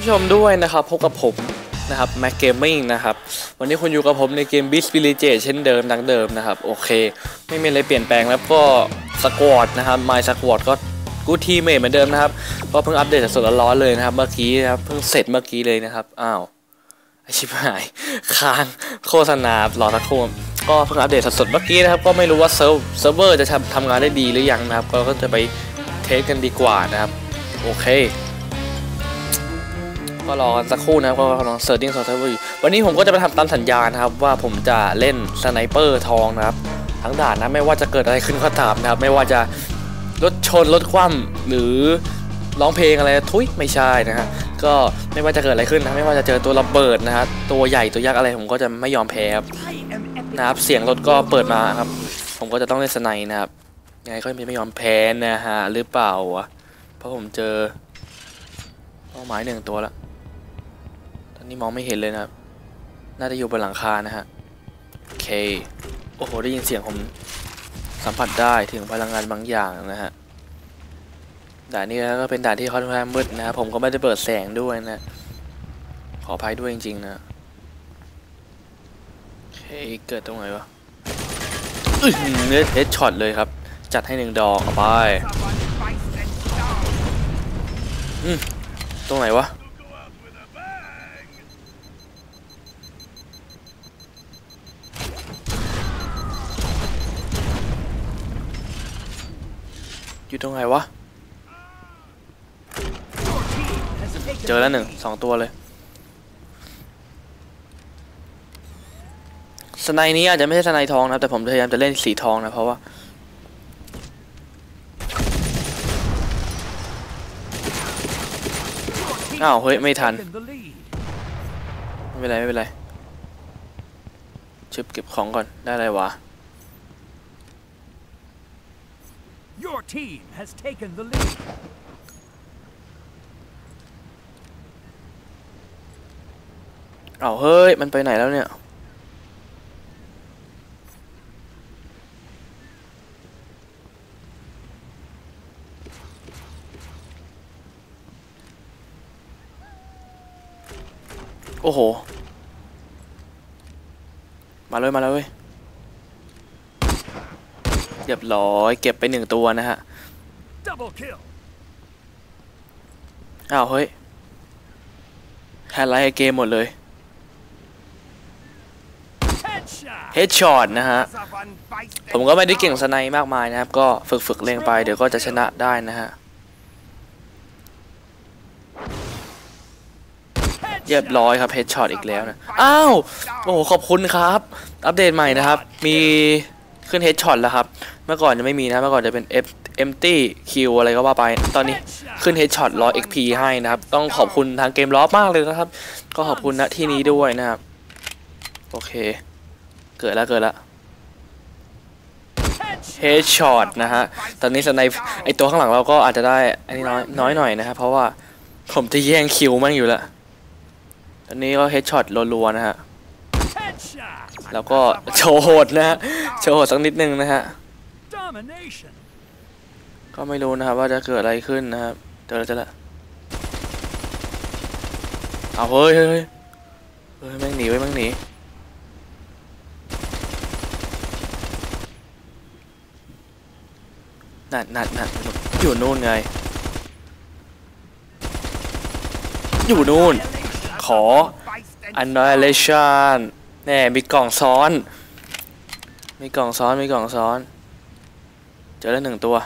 ผู้ชมด้วยนะครับ พบกับผมนะครับแม็กเกมมิ่งนะครับ วันนี้คุณอยู่กับผมในเกม b i s p i l i t e เช่นเดิมดังเดิมนะครับ โอเค ไม่มีอะไรเปลี่ยนแปลงแล้วก็สควอตนะครับ My Squad ก็กูทีเมทเหมือนเดิมนะครับ ก็เพิ่งอัปเดตสดๆร้อนเลยนะครับ เมื่อกี้นะครับเพิ่งเสร็จเมื่อกี้เลยนะครับอ้าวชิบหายค้างโฆษณารอสักครู่ก็เพิ่งอัปเดตสดๆเมื่อกี้นะครับก็ไม่รู้ว่าเซิร์ฟเซิร์ฟเวอร์จะทำทำงานได้ดีหรือยังนะครับ ก็จะไปเทสกันดีกว่านะครับ โอเค ก็รอสักครู่นะครับก็กำลังเซิร์ชดิ้งโซเซอร์อยู่วันนี้ผมก็จะไปทำตามสัญญานะครับ ว่าผมจะเล่นสไนเปอร์ทองนะครับ ทั้งด่านนะไม่ว่าจะเกิดอะไรขึ้นก็ตามนะครับ ไม่ว่าจะรถชนรถคว่ำหรือร้องเพลงอะไรทุยไม่ใช่นะฮะก็ไม่ว่าจะเกิดอะไรขึ้นนะไม่ว่าจะเจอตัวระเบิดนะฮะตัวใหญ่ตัวยักษ์อะไรผมก็จะไม่ยอมแพ้นะครับเสียงรถก็เปิดมาครับ ผมก็จะต้องเล่นสไนนะครับยังไงก็ไม่ยอมแพ้นะฮะหรือเปล่าวะเพราะผมเจอเป้าหมายหนึ่งตัวละตอ นนี้มองไม่เห็นเลยนะครับ น่าจะอยู่บนหลังคานะฮะ โอเค โอ้โห ได้ยินเสียงผมสัมผัสได้ถึงพลังงานบางอย่างนะฮะ ด่านนี้ก็เป็นด่านที่ค่อนข้างมืดนะครับผมก็ไม่ได้เปิดแสงด้วยนะ ขออภัยด้วยจริงๆนะโอเคเกิดตรงไหนวะอื้อเฮดช็อตเลยครับ จัดให้หนึ่งดอกเอาไปอืมตรงไหนวะ อยู่ตรงไหนวะ เจอแล้วหนึ่งสองตัวเลยสไนนี้อาจจะไม่ใช่สไนทองนะแต่ผมพยายามจะเล่นสีทองนะเพราะว่าอ้าวเฮ้ยไม่ทัน ไม่เป็นไร ไม่เป็นไรชึบเก็บของก่อนได้อะไรวะ Your team has taken the lead. อ้าวเฮ้ย มันไปไหนแล้วเนี่ย โอ้โห มาเลย มาเลย เว้ยเรียบร้อยเก็บไปหนึ่งตัวนะฮะ Double kill. อ้าวเฮ้ยแฮนไลท์เกมหมดเลย Headshot. เฮดช็อตนะฮะ ผมก็ไม่ได้เก่งสไนมากมายนะครับ ก็ฝึกฝึกๆเล่งไปเดี๋ยวก็จะชนะได้นะฮะเรียบร้อยครับเฮดช็อตอีกแล้วนะ อ้าว โอ้โหขอบคุณครับ อัปเดตใหม่นะครับ มี ขึ้นเฮดช็อตแล้วครับ เมื่อก่อนจะไม่มีนะ เมื่อก่อนจะเป็น F empty Q อะไรก็ว่าไป ตอนนี้ขึ้นเฮดช็อตร้อย XP ให้นะครับ ต้องขอบคุณทางเกมล้อมากเลยนะครับ ก็ขอบคุณณที่นี้ด้วยนะครับ โอเค เกิดแล้วเกิดแล้วเฮดช็อตนะฮะ ตอนนี้สไนป์ไอตัวข้างหลังเราก็อาจจะได้ อันนี้น้อยน้อยหน่อยนะครับ เพราะว่าผมจะแย่งคิวมั่งอยู่ล้วตอนนี้ก็เฮดช็อตรัวๆนะฮะ แล้วก็โชว์โหดนะฮะ โชว์โหดสักนิดนึงนะฮะ Domination. ก็ไม่รู้นะครับว่าจะเกิดอะไรขึ้นนะครับเจอแล้วเจอแล้วเอาเฮ้ยเฮ้ยเฮ้ยเฮ้ยแม่งหนีไว้ยแม่งหนีนั่นนั่นนั่นอยู่นู่นไง อยู่นู่น ขอ annihilation แน่มีกล่องซ้อน มีกล่องซ้อนมีกล่องซ้อน เจอแล้วหนึ่งตัว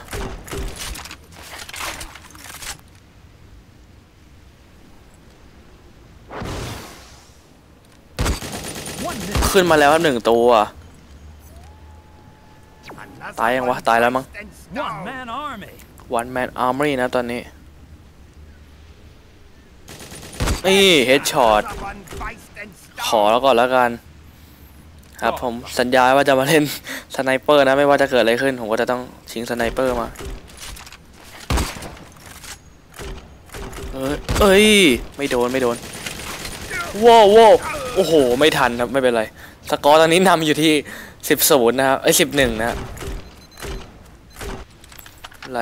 ขึ้นมาแล้วหนึ่งตัว ตายยังวะ ตายแล้วมั้ง One man army นะตอนนี้ นี่เฮดช็อตขอแล้วก่อนแล้วกัน ครับผมสัญญาว่าจะมาเล่นสไนเปอร์นะไม่ว่าจะเกิดอะไรขึ้น ผมก็จะต้องชิงสไนเปอร์มาเอ้ยเอ้ยไม่โดนไม่โดนว้าวว้าวโอ้โห ไม่ทันครับไม่เป็นไร สกอร์ตอนนี้นำอยู่ที่สิบศูนย์นะครับไอ้สิบหนึ่งนะฮะอะไร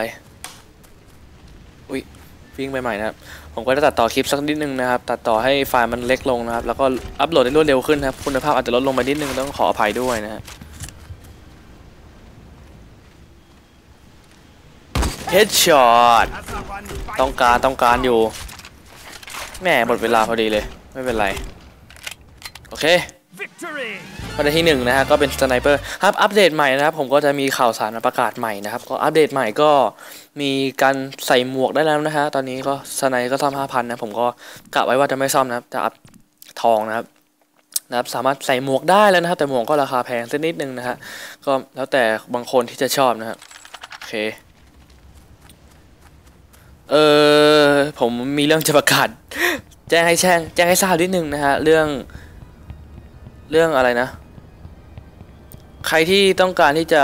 อุ้ย วิ่งไปใหม่นะครับ ผมก็จะตัดต่อคลิปสักนิดนึงนะครับ ตัดต่อให้ไฟล์มันเล็กลงนะครับ แล้วก็อัปโหลดได้รวดเร็วขึ้นนะครับ คุณภาพอาจจะลดลงไปนิดนึงต้องขออภัยด้วยนะฮะเฮดช็อตต้องการต้องการอยู่ แม่หมดเวลาพอดีเลย ไม่เป็นไร โอเค Victory! ประเด็นที่หนึ่งนะฮะก็เป็นสไนเปอร์ครับอัปเดตใหม่นะครับผมก็จะมีข่าวสารประกาศใหม่นะครับก็อัปเดตใหม่ก็มีการใส่หมวกได้แล้วนะฮะตอนนี้ก็สไนก็ซ่อม5,000นนะผมก็กะไว้ว่าจะไม่ซ่อมนะครับจะอัพทองนะครับนะครับสามารถใส่หมวกได้แล้วนะครับแต่หมวกก็ราคาแพงสักนิดนึงนะฮะก็แล้วแต่บางคนที่จะชอบนะครับโอเคเออผมมีเรื่องจะประกาศแจ้งให้แช่งแจ้งให้ทราบนิดนึงนะฮะเรื่องเรื่องอะไรนะ รที่ต้องการที่จะ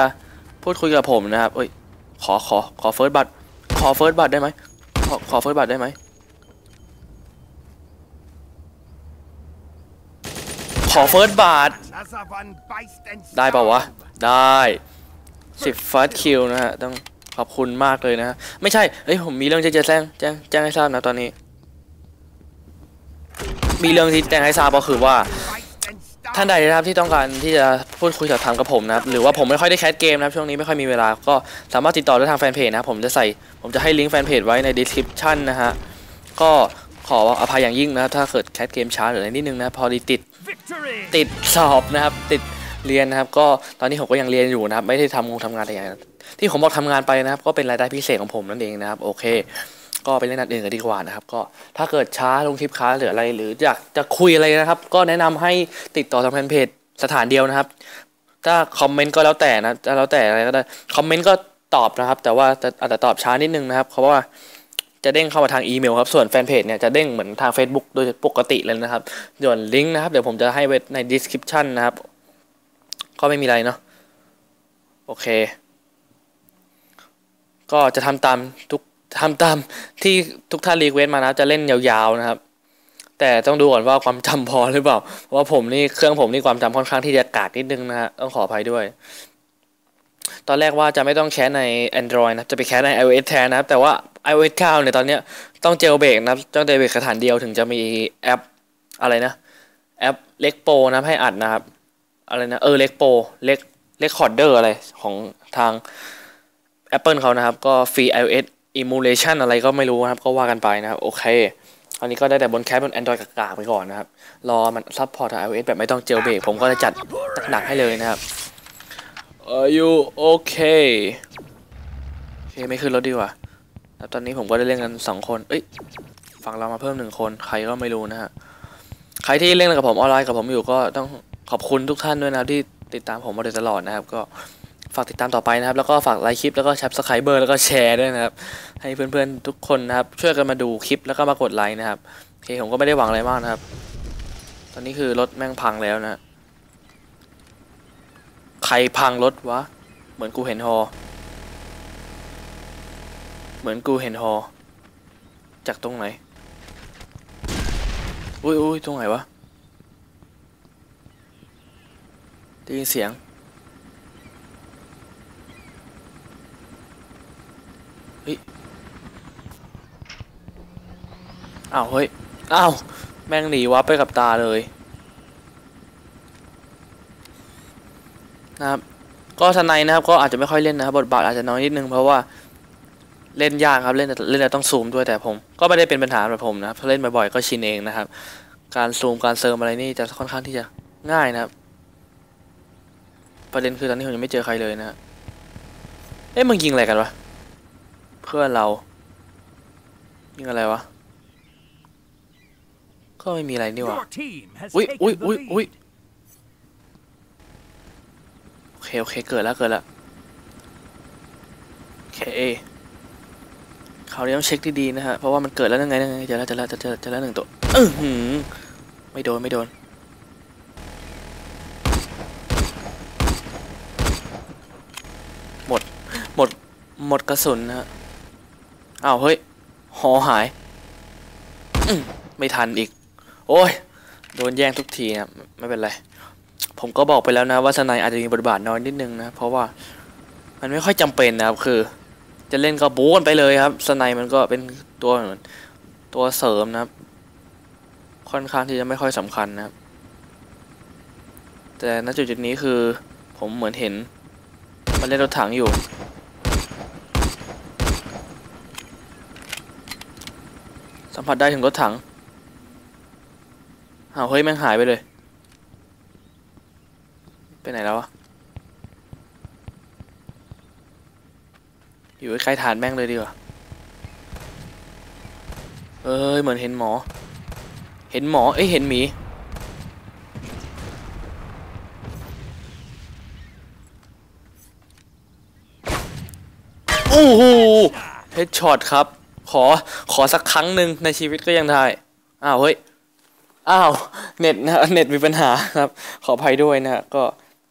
พูดคุยกับผมนะครับเอ้ยขอขอขอเฟิร์สบัตรขอเฟิร์สบัตรได้ไหมขอขอเฟิร์สบัตรได้ไหมขอเฟิร์สบัตรได้ป่าวะ ได้สิบฟัสคิวนะฮะ ต้องขอบคุณมากเลยนะฮะ ไม่ใช่เอ้ย ผมมีเรื่องจะแจ้งแจ้งแจ้งให้ทราบนะตอนนี้ มีเรื่องที่แจ้งให้ทราบก็คือว่า ท่านใดนะครับที่ต้องการที่จะ พูดคุยสอบถามกับผมนะครับ หรือว่าผมไม่ค่อยได้แคสเกมนะครับ ช่วงนี้ไม่ค่อยมีเวลา ก็สามารถติดต่อได้ทางแฟนเพจนะครับ ผมจะใส่ ผมจะให้ลิงก์แฟนเพจไว้ใน description นะฮะ ก็ขออภัยอย่างยิ่งนะครับ ถ้าเกิดแคสเกมช้าหรืออะไรนิดนึงนะ พอดีติด Victory! ติดสอบนะครับ ติดเรียนนะครับ ก็ตอนนี้ผมก็ยังเรียนอยู่นะครับ ไม่ได้ทำงงทำงานอะไรอย่างนั้นที่ผมบอกทำงานไปนะครับ ก็เป็นรายได้พิเศษของผมนั่นเองนะครับ โอเคก็ไปเล่นนัดอื่นกันดีกว่านะครับ ก็ถ้าเกิดช้าลงคลิปค้าหรืออะไร หรืออยากจะคุยอะไรนะครับ ก็แนะนำให้ติดต่อทางแฟนเพจ สถานเดียวนะครับ ถ้าคอมเมนต์ก็แล้วแต่นะแล้วแต่อะไรก็ได้คอมเมนต์ก็ตอบนะครับ แต่ว่าอาจจะตอบช้านิดนึงนะครับ เพราะว่าจะเด้งเข้ามาทางอีเมลครับ ส่วนแฟนเพจเนี่ยจะเด้งเหมือนทาง Facebook โดยปกติเลยนะครับส่วนลิงก์นะครับ เดี๋ยวผมจะให้ไว้ใน description นะครับ ก็ไม่มีอะไรเนาะ โอเค ก็จะทำตามทุกทำตามที่ทุกท่านรีเควสมานะ จะเล่นยาวๆนะครับ แต่ต้องดูก่อนว่าความจำพอหรือเปล่าเพราะว่าผมนี่เครื่องผมนี่ความจำค่อนข้างที่จะกากนิดนึงนะฮะต้องขออภัยด้วย ตอนแรกว่าจะไม่ต้องแคสใน Android นะจะไปแคสใน iOS แทนนะครับ แต่ว่า iOS 9เนี่ยตอนเนี้ยต้องเจลเบรกนะต้องเจลเบรกสถานเดียวถึงจะมีแอปอะไรนะ แอปเล็กโปนะให้อัดนะครับ อะไรนะเออเล็กโปเล็กเล็กคอร์เดอร์อะไรของทาง Apple เขานะครับ ก็ฟรี iOS emulation อะไรก็ไม่รู้นะครับ ก็ว่ากันไปนะครับ โอเค อันนี้ก็ได้แต่บนแคสบน Android กากๆไปก่อนนะครับ รอมันซัพพอร์ต iOS แบบไม่ต้องเจลเบรกผมก็จะจัดหนักให้เลยนะครับ Are you okay โอเค ไม่ขึ้นรถดีกว่าแล้วตอนนี้ผมก็ได้เล่นกันสองคน เอ้ยฝั่งเรามาเพิ่มหนึ่งคน ใครก็ไม่รู้นะฮะ ใครที่เล่นกับผมออนไลน์กับผมอยู่ก็ต้องขอบคุณทุกท่านด้วยนะครับที่ติดตามผมมาโดยตลอดนะครับก็ ฝากติดตามต่อไปนะครับ แล้วก็ฝากไลค์คลิปแล้วก็แชร์สไครเบอร์แล้วก็แชร์ด้วยนะครับ ให้เพื่อนๆทุกคนนะครับ ช่วยกันมาดูคลิปแล้วก็มากดไลค์นะครับโอเคผมก็ไม่ได้หวังอะไรมากนะครับ ตอนนี้คือรถแม่งพังแล้วนะ ใครพังรถวะ เหมือนกูเห็นฮอ เหมือนกูเห็นฮอ จากตรงไหน อุ้ยอุ้ยตรงไหนวะได้ยินเสียง ฮ้ยอ้าวเฮ้ยอ้าวแม่งหนีวับไปกับตาเลยนะครับ ก็ทนายนะครับก็อาจจะไม่ค่อยเล่นนะครับบทบาทอาจจะน้อยนิดนึงเพราะว่าเล่นยากครับเล่นเล่นแล้วต้องซูมด้วยแต่ผม ก็ไม่ได้เป็นปัญหาแบบผมนะครับเพราะเล่นบ่อยๆก็ชินเองนะครับ การซูมการเซิร์มอะไรนี่จะค่อนข้างที่จะง่ายนะครับ ประเด็นคือตอนนี้ผมยังไม่เจอใครเลยนะฮะเอ๊ะมึงยิงอะไรกันวะ เพื่อนเรา ยิงอะไรวะ ก็ไม่มีอะไรนี่หว่า Your team has อุ้ย taken อุ้ย the อุ้ย lead. อุ้ยโอเคโอเคเกิดแล้วเกิดแล้วโอเคคราวนี้ต้องเช็คดีๆนะฮะ เพราะว่ามันเกิดแล้วยังไงยังไงเจอแล้วเจอแล้วเจอแล้วเจอแล้วหนึ่งตัวเออหือไม่โดนไม่โดนหมดหมดหมดกระสุนนะฮะ อ้าวเฮ้ย หอหาย ไม่ทันอีก โอ้ย โดนแย่งทุกทีนะไม่เป็นไร ผมก็บอกไปแล้วนะว่าสไนอาจจะมีบทบาทน้อยนิดนึงนะ เพราะว่ามันไม่ค่อยจำเป็นนะครับ คือ จะเล่นก็บู๊กันไปเลยครับสไนมันก็เป็นตัวเหมือนตัวเสริมนะครับ ค่อนข้างที่จะไม่ค่อยสำคัญนะครับ แต่ณจุดจุดนี้คือ ผมเหมือนเห็น มันเล่นรถถังอยู่ สัมผัสได้ถึงรถถังอ้าวเฮ้ยแม่งหายไปเลย ไปไหนแล้ววะ อยู่ใกล้ฐานแม่งเลยดีกว่า เอ้ยเหมือนเห็นหมอ เห็นหมอ เอ้ยเห็นหมี โอ้โหเฮดช็อตครับ ขอขอสักครั้งหนึ่งในชีวิตก็ยังได้อ้าวเฮ้ยอ้าวเน็ตนะเน็ตมีปัญหาครับ ขออภัยด้วยนะฮะก็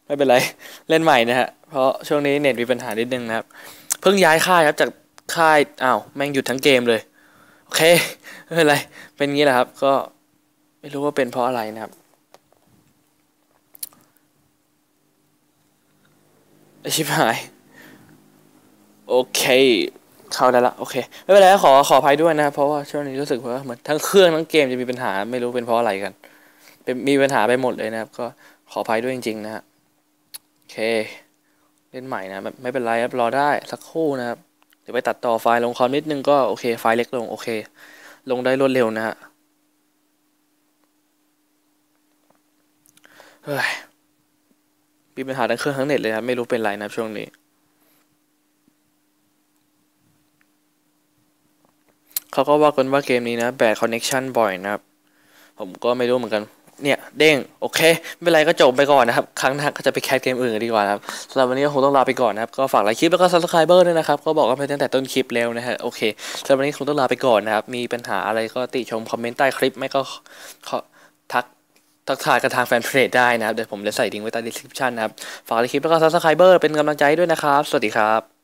ไม่เป็นไรเล่นใหม่นะฮะเพราะช่วงนี้เน็ตมีปัญหานิดนึงนะครับ เพิ่งย้ายค่ายครับจากค่ายอ้าวแม่งหยุดทั้งเกมเลย โอเคไม่เป็นไรเป็นงี้แหละครับ ก็ไม่รู้ว่าเป็นเพราะอะไรนะครับอชิบหาย โอเค เข้าได้ละโอเคไม่เป็นไรขอขออภัยด้วยนะครับเพราะว่าช่วงนี้รู้สึกว่าเหมือนทั้งเครื่องทั้งเกมจะมีปัญหาไม่รู้เป็นเพราะอะไรกันเป็นมีปัญหาไปหมดเลยนะครับ ก็ขออภัยด้วยจริงๆนะฮะโอเค เล่นใหม่นะไม่ไม่เป็นไรครับรอได้สักครู่นะครับเดี๋ยวไปตัดต่อไฟล์ลงคอมนิดนึงก็โอเคไฟล์เล็กลงโอเค ลงได้รวดเร็วนะฮะเฮ้ยมีปัญหาทั้งเครื่องทั้งเน็ตเลยครับไม่รู้เป็นไรนะช่วงนี้ เขาก็ว่ากันว่าเกมนี้นะแบดคอนเน็ชันบ่อยนะครับ ผมก็ไม่รู้เหมือนกัน เนี่ยเด้ง โอเค ไม่เป็นไรก็จบไปก่อนนะครับ ครั้งหน้าก็จะไปแคสเกมอื่นกันดีกว่าครับสำหรับวันนี้ก็คงต้องลาไปก่อนนะครับ ก็ฝากไลค์คลิปแล้วก็ซับสไครเบอร์ด้วยนะครับ ก็บอกกันไปตั้งแต่ต้นคลิปแล้วนะฮะโอเคสำหรับวันนี้คงต้องลาไปก่อนนะครับ มีปัญหาอะไรก็ติชมคอมเมนต์ใต้คลิปไม่ก็ขอทักทักทายกันทางแฟนเพจได้นะครับเดี๋ยวผมจะใส่ลิงก์ไว้ใต้ดีสคริปชันนะครับ ฝากไลค์คลิปแล้วก็ซับสไครเบอร์เป็นกำลังใจด้วยนะครับ สวัสดีครับ